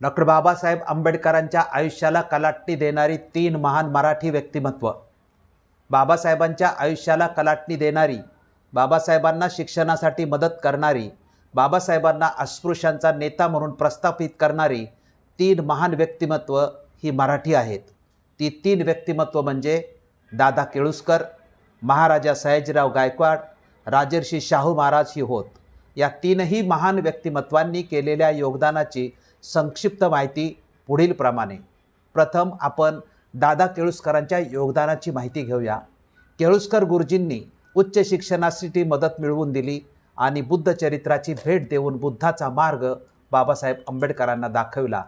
Doctor Babasaheb आंबेडकरांच्या आयुष्याला कलाटणी देणारी तीन महान मराठी व्यक्तिमत्व. बाबासाहेबांच्या आयुष्याला कलाटणी देणारी बाबासाहेबांना शिक्षणासाठी मदत करणारी बाबासाहेबांना अस्पृश्यांचा नेता म्हणून प्रस्थापित करणारी तीन महान व्यक्तिमत्व ही मराठी आहेत. ती तीन व्यक्तिमत्व म्हणजे दादा केळुसकर महाराजा सयाजीराव गायकवाड राजर्षी शाहू महाराज ही होत. या तीनही महान व्यक्तिमत्वांनी केलेल्या योगदानाची संक्षिप्त माहिती पुढीलप्रमाणे. प्रथम आपण दादा केळुस्करांच्या योगदानाची माहिती घेऊया. केळुस्कर गुरुजींनी उच्च शिक्षणासाठी मदत मिळवून दिली आणि बुद्ध चरित्राची भेट देऊन बुद्धाचा मार्ग बाबासाहेब आंबेडकरांना दाखविला.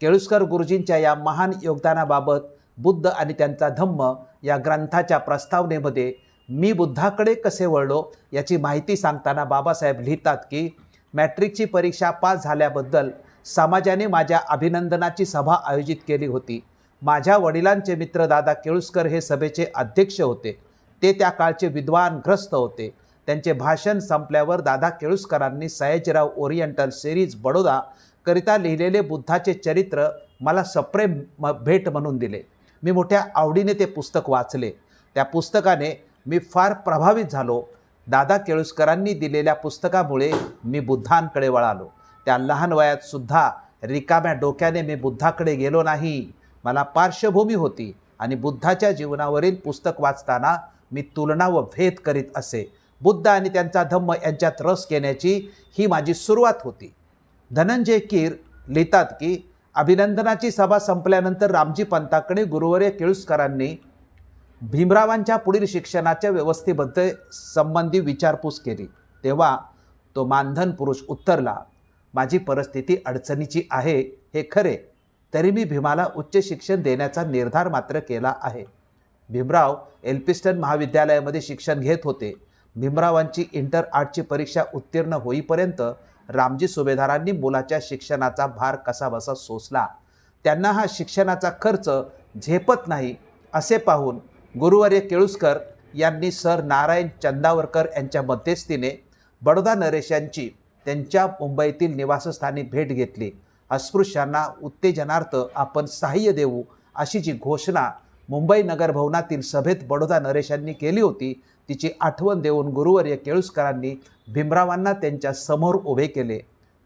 केळुस्कर गुरुजींच्या या महान योगदानाबाबत बुद्ध आणि त्यांचा धम्म या ग्रंथाच्या प्रस्तावनेमध्ये मी बुद्धाकडे कसे वळलो याची माहिती सांगताना बाबासाहेब लिहितात की मॅट्रिकची परीक्षा पास झाल्याबद्दल समाजाने माझ्या अभिनंदनाची सभा आयोजित केली होती. माझ्या वडिलांचे मित्र दादा केळुस्कर हे सभेचे अध्यक्ष होते. ते त्या काळचे विद्वान ग्रस्त होते. त्यांचे भाषण संपल्यावर दादा केळुस्करांनी सयाजीराव ओरिएंटल सिरीज बडोदा करिता लिहिलेले बुद्धाचे चरित्र मला सप्रेम म- भेट म्हणून दिले. मी मोठ्या आवडीने ते पुस्तक वाचले. त्या पुस्तकाने मी फार प्रभावित झालो. दादा केळुस्करांनी दिलेल्या पुस्तकामुळे मी बुद्धांकडे वळालो. त्या लहान वयात सुद्धा रिकाम्या डोक्याने मी बुद्धाकडे गेलो नाही. मला पार्श्वभूमी होती आणि बुद्धाच्या जीवनावरील पुस्तक वाचताना मी तुलना व भेद करीत असे. बुद्ध आणि त्यांचा धम्म यांच्यात रस घेण्याची ही माझी सुरुवात होती. धनंजय कीर लिहितात की अभिनंदनाची सभा संपल्यानंतर रामजी पंताकडे गुरुवर्य केळुसकरांनी भीमरावांच्या पुढील शिक्षणाच्या व्यवस्थेबद्दल संबंधी विचारपूस केली. तेव्हा तो मानधन पुरुष उत्तरला. माझी परिस्थिती अडचणीची आहे हे खरे. तरी मी भीमाला उच्च शिक्षण देण्याचा निर्धार मात्र केला आहे. भीमराव एल्पिस्टन महाविद्यालयामध्ये शिक्षण घेत होते. भीमरावांची इंटर आर्टची परीक्षा उत्तीर्ण होईपर्यंत रामजी सुभेदारांनी मुलाच्या शिक्षणाचा भार कसाबसा सोसला. त्यांना हा शिक्षणाचा खर्च झेपत नाही असे पाहून गुरुवर्य केळुसकर यांनी सर नारायण चंदावरकर यांच्या मध्यस्थीने बडोदा नरेश यांची त्यांच्या मुंबईतील निवासस्थानी भेट घेतली. अस्पृश्यांना उत्तेजनार्थ आपण सहाय्य देऊ अशी जी घोषणा मुंबई नगर भवनातील सभेत बडोदा नरेशांनी केली होती तिची आठवण देऊन गुरुवर्य केळुसकरांनी भीमरावांना त्यांच्यासमोर उभे केले.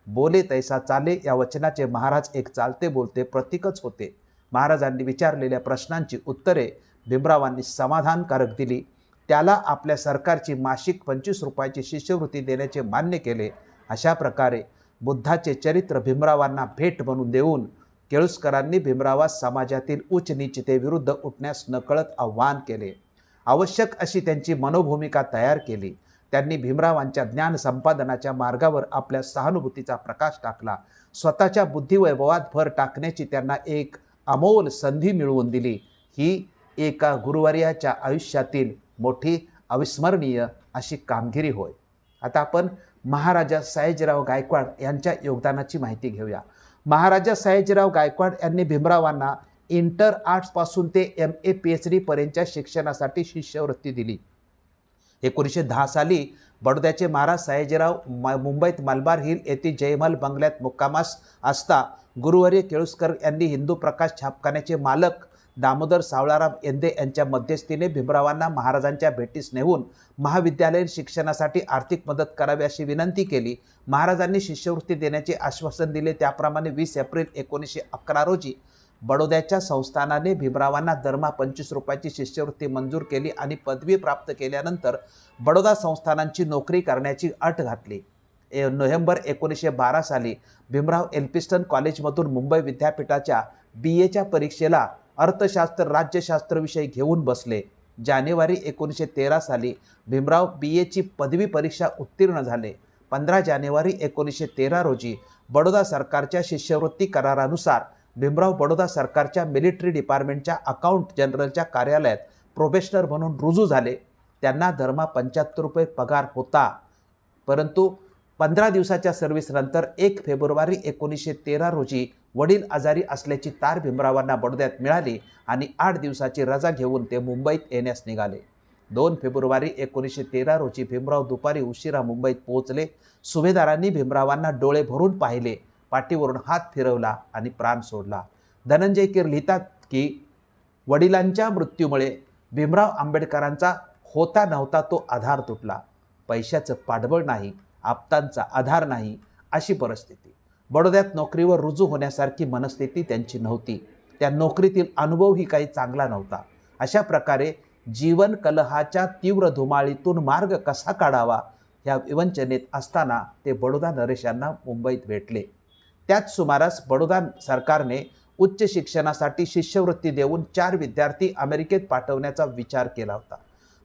बोले तैसा चाले या वचनाचे महाराज एक चालते बोलते प्रतीकच होते. महाराजांनी विचारलेल्या प्रश्नांची उत्तरे भीमरावांनी समाधानकारक दिली. त्याला आपल्या सरकारची मासिक पंचवीस रुपयाची शिष्यवृत्ती देण्याचे मान्य केले. अशा प्रकारे बुद्धाचे चरित्र भीमरावांना भेट म्हणून देऊन केळुसकरांनी भीमरावास समाजातील उच्च नीचतेविरुद्ध उठण्यास नकळत आव्हान केले. आवश्यक अशी त्यांची मनोभूमिका तयार केली. त्यांनी भीमरावांच्या ज्ञान संपादनाच्या मार्गावर आपल्या सहानुभूतीचा प्रकाश टाकला. स्वतःच्या बुद्धिवैभवात भर टाकण्याची त्यांना एक अमोल संधी मिळवून दिली. ही एका गुरुवर्याच्या आयुष्यातील मोठी अविस्मरणीय अशी कामगिरी होय. आता आपण महाराजा सयाजीराव गायकवाड यांच्या योगदानाची माहिती घेऊया. महाराजा सयाजीराव गायकवाड यांनी भीमरावांना इंटर आर्ट्सपासून ते एम ए पी एच डीपर्यंतच्या शिक्षणासाठी शिष्यवृत्ती दिली. एकोणीसशे दहा साली बडोद्याचे महाराज सयाजीराव म मुंबईत मलबार हिल येथे जयमल बंगल्यात मुक्कामास असता गुरुवर्य केळुस्कर यांनी हिंदू प्रकाश छापखान्याचे मालक दामोदर सावळाराम येंदे यांच्या मध्यस्थीने भीमरावांना महाराजांच्या भेटीस नेऊन महाविद्यालयीन शिक्षणासाठी आर्थिक मदत करावी अशी विनंती केली. महाराजांनी शिष्यवृत्ती देण्याचे आश्वासन दिले. त्याप्रमाणे वीस एप्रिल एकोणीसशे अकरा रोजी बडोद्याच्या संस्थानाने भीमरावांना दरमहा पंचवीस रुपयाची शिष्यवृत्ती मंजूर केली आणि पदवी प्राप्त केल्यानंतर बडोदा संस्थानांची नोकरी करण्याची अट घातली. ए नोव्हेंबर एकोणीसशे बारा साली भीमराव एल्पिस्टन कॉलेजमधून मुंबई विद्यापीठाच्या बी एच्या परीक्षेला अर्थशास्त्र राज्यशास्त्र विषय घेऊन बसले. जानेवारी एकोणीसशे तेरा साली भीमराव बी एची पदवी परीक्षा उत्तीर्ण झाले. पंधरा जानेवारी एकोणीसशे तेरा रोजी बडोदा सरकारच्या शिष्यवृत्ती करारानुसार भीमराव बडोदा सरकारच्या मिलिटरी डिपार्टमेंटच्या अकाउंट जनरलच्या कार्यालयात प्रोबेशनर म्हणून रुजू झाले. त्यांना धर्मा पंच्याहत्तर रुपये पगार होता. परंतु पंधरा दिवसाच्या सर्व्हिसनंतर एक फेब्रुवारी एकोणीसशे तेरा रोजी वडील आजारी असल्याची तार भीमरावांना बडोद्यात मिळाली आणि आठ दिवसाची रजा घेऊन ते मुंबईत येण्यास निघाले. दोन फेब्रुवारी एकोणीसशे तेरा रोजी भीमराव दुपारी उशिरा मुंबईत पोहोचले. सुभेदारांनी भीमरावांना डोळे भरून पाहिले. पाठीवरून हात फिरवला आणि प्राण सोडला. धनंजय कीर लिहितात की वडिलांच्या मृत्यूमुळे भीमराव आंबेडकरांचा होता नव्हता तो आधार तुटला. पैशाचं पाठबळ नाही. आप्तांचा आधार नाही अशी परिस्थिती. बडोद्यात नोकरीवर रुजू होण्यासारखी मनस्थिती त्यांची नव्हती. त्या नोकरीतील अनुभवही काही चांगला नव्हता. अशा प्रकारे जीवन कलहाच्या तीव्र धुमाळीतून मार्ग कसा काढावा ह्या विवंचनेत असताना ते बडोदा नरेश यांना मुंबईत भेटले. त्याच सुमारास बडोदा सरकारने उच्च शिक्षणासाठी शिष्यवृत्ती देऊन चार विद्यार्थी अमेरिकेत पाठवण्याचा विचार केला होता.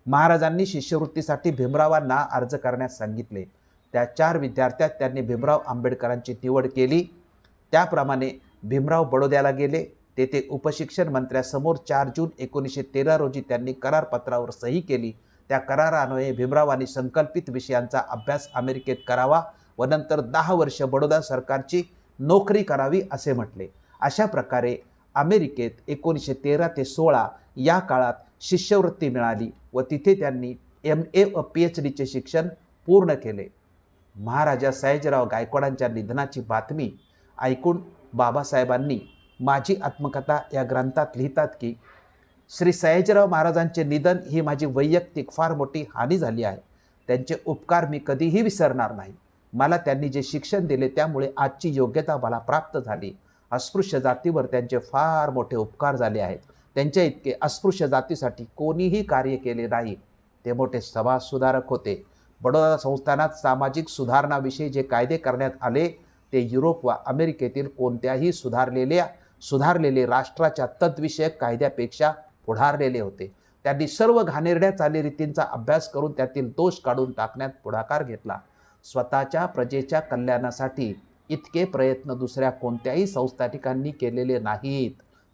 महाराजांनी शिष्यवृत्तीसाठी भीमरावांना अर्ज करण्यास सांगितले. त्या चार विद्यार्थ्यात त्यांनी भीमराव आंबेडकरांची निवड केली. त्याप्रमाणे भीमराव बडोद्याला गेले. तेथे उपशिक्षण मंत्र्यासमोर चार जून एकोणीसशे तेरा रोजी त्यांनी करारपत्रावर सही केली. त्या करारान्वये भीमरावांनी संकल्पित विषयांचा अभ्यास अमेरिकेत करावा व नंतर दहा वर्ष बडोदा सरकारची नोकरी करावी असे म्हटले. अशा प्रकारे अमेरिकेत एकोणीसशे तेरा ते सोळा या काळात शिष्यवृत्ती मिळाली व तिथे त्यांनी एम ए व पी एच डीचे शिक्षण पूर्ण केले. महाराजा सयाजीराव गायकवाडांच्या निधनाची बातमी ऐकून बाबासाहेबांनी माझी आत्मकथा या ग्रंथात लिहितात की श्री सयाजीराव महाराजांचे निधन ही माझी वैयक्तिक फार मोठी हानी झाली आहे. त्यांचे उपकार मी कधीही विसरणार नाही. मला त्यांनी जे शिक्षण दिले त्यामुळे आजची योग्यता मला प्राप्त झाली. अस्पृश्य जातीवर त्यांचे फार मोठे उपकार झाले आहेत. त्यांच्या इतके अस्पृश्य जातीसाठी कोणीही कार्य केले नाही. ते मोठे समाज सुधारक होते. बडोदा संस्थानात सामाजिक सुधारणाविषयी जे कायदे करण्यात आले ते युरोप व अमेरिकेतील कोणत्याही सुधारलेल्या सुधारलेले राष्ट्राच्या तत्विषयक कायद्यापेक्षा पुढारलेले होते. त्यांनी सर्व घाणेरड्या चालीरीतींचा अभ्यास करून त्यातील दोष काढून टाकण्यात पुढाकार घेतला. स्वतःच्या प्रजेच्या कल्याणासाठी इतके प्रयत्न दुसऱ्या कोणत्याही संस्थानिकांनी केलेले नाहीत.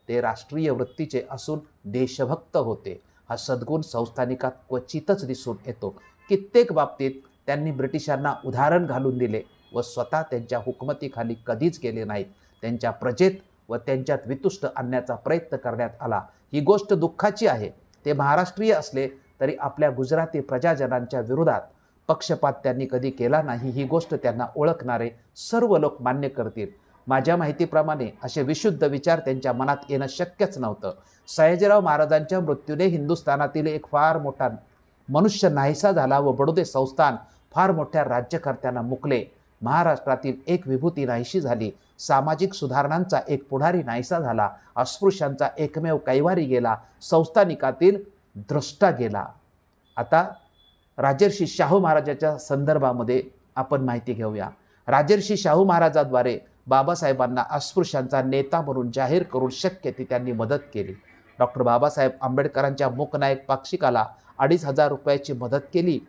ते राष्ट्रीय वृत्तीचे असून देशभक्त होते. हा सद्गुण संस्थानिकात क्वचितच दिसून येतो. कित्येक बाबतीत त्यांनी ब्रिटिशांना उदाहरण घालून दिले व स्वतः त्यांच्या हुकमतीखाली कधीच गेले नाहीत. त्यांच्या प्रजेत व त्यांच्यात वितुष्ट आणण्याचा प्रयत्न करण्यात आला. ही गोष्ट दुःखाची आहे. ते महाराष्ट्रीय असले तरी आपल्या गुजराती प्रजाजनांच्या विरोधात पक्षपात त्यांनी कधी केला नाही ही गोष्ट त्यांना ओळखणारे सर्व लोक मान्य करतील. माझ्या माहितीप्रमाणे असे विशुद्ध विचार त्यांच्या मनात येणं शक्यच नव्हतं. सयाजीराव महाराजांच्या मृत्यूने हिंदुस्थानातील एक फार मोठा मनुष्य नाहीसा झाला व बडोदे संस्थान फार मोठ्या राज्यकर्त्यांना मुकले. महाराष्ट्रातील एक विभूती नाहीशी झाली. सामाजिक सुधारणांचा एक पुढारी नाहीसा झाला. अस्पृश्यांचा एकमेव कैवारी गेला. संस्थानिकातील द्रष्टा गेला. आता राजर्षी शाहू महाराजाच्या संदर्भामध्ये आपण माहिती घेऊया. राजर्षी शाहू महाराजाद्वारे बाबासाहेबांना अस्पृश्यांचा नेता म्हणून जाहीर करून शक्य ती त्यांनी मदत केली. डॉक्टर बाबासाहेब आंबेडकरांच्या मूकनायक पाक्षिकाला अडीच हजार रुपयाची मदत केली.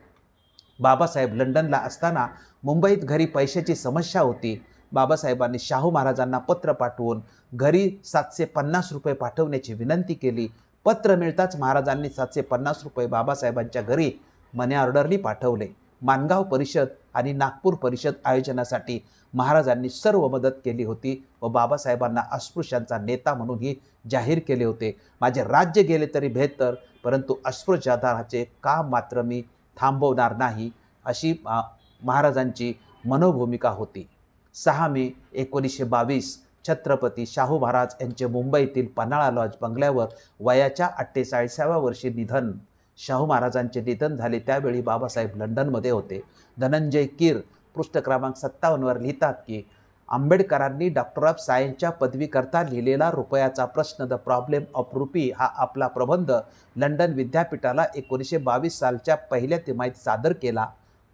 बाबासाहेब लंडनला असताना मुंबईत घरी पैशाची समस्या होती. बाबासाहेबांनी शाहू महाराजांना पत्र पाठवून घरी सातशे पन्नास रुपये पाठवण्याची विनंती केली. पत्र मिळताच महाराजांनी सातशे पन्नास रुपये बाबासाहेबांच्या घरी मनी ऑर्डरनी पाठवले. मानगाव परिषद आणि नागपूर परिषद आयोजनासाठी महाराजांनी सर्व मदत केली होती व बाबासाहेबांना अस्पृश्यांचा नेता म्हणूनही जाहीर केले होते. माझे राज्य गेले तरी बेहतर परंतु अस्पृश्याधाराचे काम मात्र मी थांबवणार नाही अशी महाराजांची मनोभूमिका होती. सहा मे एकोणीसशे बावीस छत्रपती शाहू महाराज यांचे मुंबईतील पन्हाळा लॉज बंगल्यावर वयाच्या अठ्ठेचाळीसाव्या वर्षी निधन शाहू महाराजांचे निधन झाले. त्यावेळी बाबासाहेब लंडनमध्ये होते. धनंजय कीर पृष्ठ क्रमांक सत्तावन्नवर लिहितात की आंबेडकरांनी डॉक्टर ऑफ सायन्सच्या पदवीकरता लिहिलेला रुपयाचा प्रश्न द प्रॉब्लेम ऑफ रुपी हा आपला प्रबंध लंडन विद्यापीठाला एकोणीसशे बावीस सालच्या पहिल्या तिमाहीत सादर केला.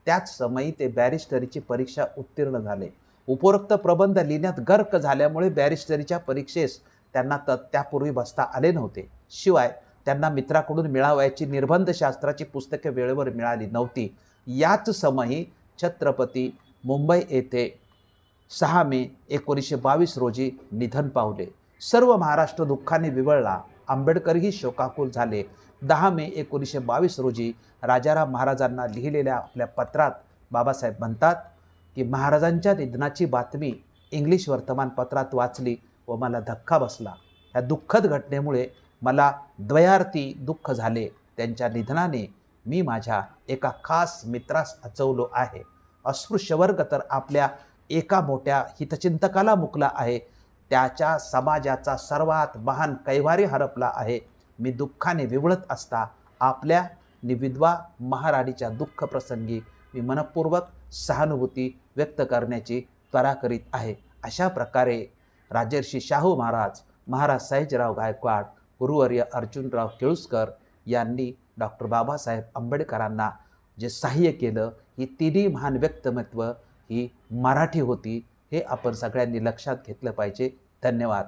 त्याच समयी ते बॅरिस्टरीची परीक्षा उत्तीर्ण झाले. उपरोक्त प्रबंध लिहिण्यात गर्क झाल्यामुळे बॅरिस्टरीच्या परीक्षेस त्यांना त त्यापूर्वी बसता आले नव्हते. शिवाय त्यांना मित्राकडून मिळावयाची निर्बंधशास्त्राची पुस्तके वेळेवर मिळाली नव्हती. याच समयी छत्रपती मुंबई येथे सहा मे एकोणीसशे बावीस रोजी निधन पावले. सर्व महाराष्ट्र दुःखाने विवळला. आंबेडकरही शोकाकुल झाले. दहा मे एकोणीसशे बावीस रोजी राजाराम महाराजांना लिहिलेल्या आपल्या पत्रात बाबासाहेब म्हणतात की महाराजांच्या निधनाची बातमी इंग्लिश वर्तमानपत्रात वाचली व मला धक्का बसला. या दुःखद घटनेमुळे मला द्वयार्थी दुःख झाले. त्यांच्या निधनाने मी माझ्या एका खास मित्रास अचवलो आहे. अस्पृश्य वर्ग तर आपल्या एका मोठ्या हितचिंतकाला मुकला आहे. त्याच्या समाजाचा सर्वात महान कैवारी हरपला आहे. मी दुःखाने विवळत असता आपल्या निविधवा महाराणीच्या दुःख प्रसंगी मी मनपूर्वक सहानुभूती व्यक्त करण्याची त्वरा करीत आहे. अशा प्रकारे राजर्षी शाहू महाराज महाराज साहेबराव गायकवाड गुरुवर्य अर्जुनराव केळुसकर यांनी डॉक्टर बाबासाहेब आंबेडकरांना जे सहाय्य केलं ही तिन्ही महान व्यक्तिमत्व ही मराठी होती हे आपण सगळ्यांनी लक्षात घेतलं पाहिजे. धन्यवाद.